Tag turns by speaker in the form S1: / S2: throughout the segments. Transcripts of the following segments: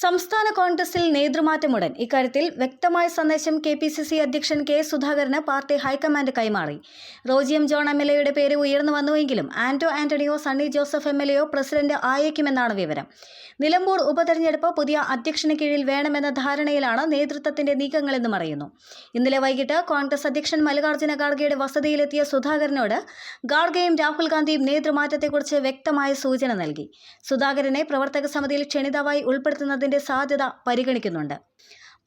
S1: സംസ്ഥാന കോൺഗ്രസിൽ നേതൃമാറ്റമുടൻ ഇക്കാര്യത്തിൽ വ്യക്തമായ സന്ദേശം കെ പി സി സി അധ്യക്ഷൻ കെ സുധാകരന് പാർട്ടി ഹൈക്കമാൻഡ് കൈമാറി. Roji M John M L എയുടെ പേര് ഉയർന്നു വന്നുവെങ്കിലും ആന്റോ ആന്റണിയോ സണ്ണി ജോസഫ് എം എൽ എയോ പ്രസിഡന്റ് ആയേക്കുമെന്നാണ് വിവരം. നിലമ്പൂർ ഉപതെരഞ്ഞെടുപ്പ് പുതിയ അധ്യക്ഷന് കീഴിൽ വേണമെന്ന ധാരണയിലാണ് നേതൃത്വത്തിന്റെ നീക്കങ്ങളെന്നും അറിയുന്നു. ഇന്നലെ വൈകിട്ട് കോൺഗ്രസ് അധ്യക്ഷൻ മല്ലികാർജുന ഖാർഗെയുടെ വസതിയിലെത്തിയ സുധാകരനോട് ഖാർഗെയും രാഹുൽ ഗാന്ധിയും നേതൃമാറ്റത്തെക്കുറിച്ച് വ്യക്തമായ സൂചന നൽകി. സുധാകരനെ പ്രവർത്തക സമിതിയിൽ ക്ഷണിതാവായി ഉൾപ്പെടുത്തുന്നതിന്റെ സാധ്യത പരിഗണിക്കുന്നുണ്ട്.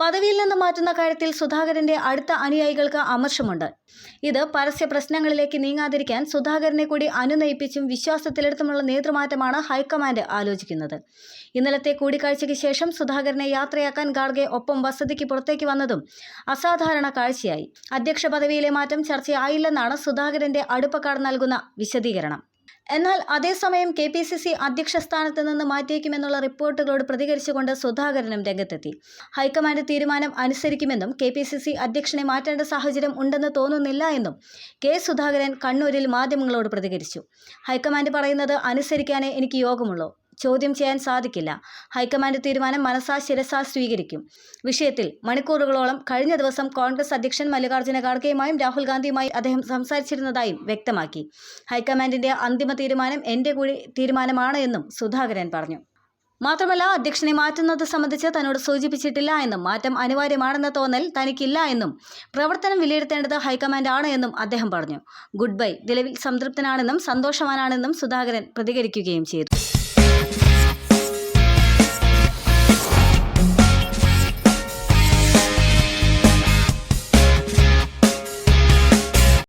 S1: പദവിയിൽ നിന്ന് മാറ്റുന്ന കാര്യത്തിൽ സുധാകരന്റെ അടുത്ത അനുയായികൾക്ക് അമർഷമുണ്ട്. ഇത് പരസ്യ പ്രശ്നങ്ങളിലേക്ക് നീങ്ങാതിരിക്കാൻ സുധാകരനെ കൂടി അനുനയിപ്പിച്ചും വിശ്വാസത്തിലെടുത്തുമുള്ള നേതൃമാറ്റമാണ് ഹൈക്കമാൻഡ് ആലോചിക്കുന്നത്. ഇന്നലത്തെ കൂടിക്കാഴ്ചയ്ക്ക് ശേഷം സുധാകരനെ യാത്രയാക്കാൻ ഗാഡ്ഗെ ഒപ്പം വസതിക്ക് പുറത്തേക്ക് വന്നതും അസാധാരണ കാഴ്ചയായി. അധ്യക്ഷ പദവിയിലെ മാറ്റം ചർച്ചയായില്ലെന്നാണ് സുധാകരന്റെ അടുപ്പക്കാർ നൽകുന്ന വിശദീകരണം. എന്നാൽ അതേസമയം കെ പി സി സി അധ്യക്ഷ സ്ഥാനത്ത് നിന്ന് മാറ്റിയേക്കുമെന്നുള്ള റിപ്പോർട്ടുകളോട് പ്രതികരിച്ചുകൊണ്ട് സുധാകരനും രംഗത്തെത്തി. ഹൈക്കമാൻഡ് തീരുമാനം അനുസരിക്കുമെന്നും കെ പി സി സി അധ്യക്ഷനെ മാറ്റേണ്ട സാഹചര്യം ഉണ്ടെന്ന് തോന്നുന്നില്ല എന്നും കെ സുധാകരൻ കണ്ണൂരിൽ മാധ്യമങ്ങളോട് പ്രതികരിച്ചു. ഹൈക്കമാൻഡ് പറയുന്നത് അനുസരിക്കാനേ എനിക്ക് യോഗമുള്ളൂ. ചോദ്യം ചെയ്യാൻ സാധിക്കില്ല. ഹൈക്കമാൻഡ് തീരുമാനം മനസാ ശിരസാ സ്വീകരിക്കും. വിഷയത്തിൽ മണിക്കൂറുകളോളം കഴിഞ്ഞ ദിവസം കോൺഗ്രസ് അധ്യക്ഷൻ മല്ലികാർജുന ഖാർഗെയുമായും രാഹുൽ ഗാന്ധിയുമായി അദ്ദേഹം സംസാരിച്ചിരുന്നതായും വ്യക്തമാക്കി. ഹൈക്കമാൻഡിന്റെ അന്തിമ തീരുമാനം എന്റെ കൂടി തീരുമാനമാണ് എന്നും സുധാകരൻ പറഞ്ഞു. മാത്രമല്ല അധ്യക്ഷനെ മാറ്റുന്നത് സംബന്ധിച്ച് തന്നോട് സൂചിപ്പിച്ചിട്ടില്ല എന്നും മാറ്റം അനിവാര്യമാണെന്ന തോന്നൽ തനിക്കില്ല എന്നും പ്രവർത്തനം വിലയിരുത്തേണ്ടത് ഹൈക്കമാൻഡ് ആണ് എന്നും അദ്ദേഹം പറഞ്ഞു. Good bye. നിലവിൽ സംതൃപ്തനാണെന്നും സന്തോഷവാനാണെന്നും സുധാകരൻ പ്രതികരിക്കുകയും ചെയ്തു.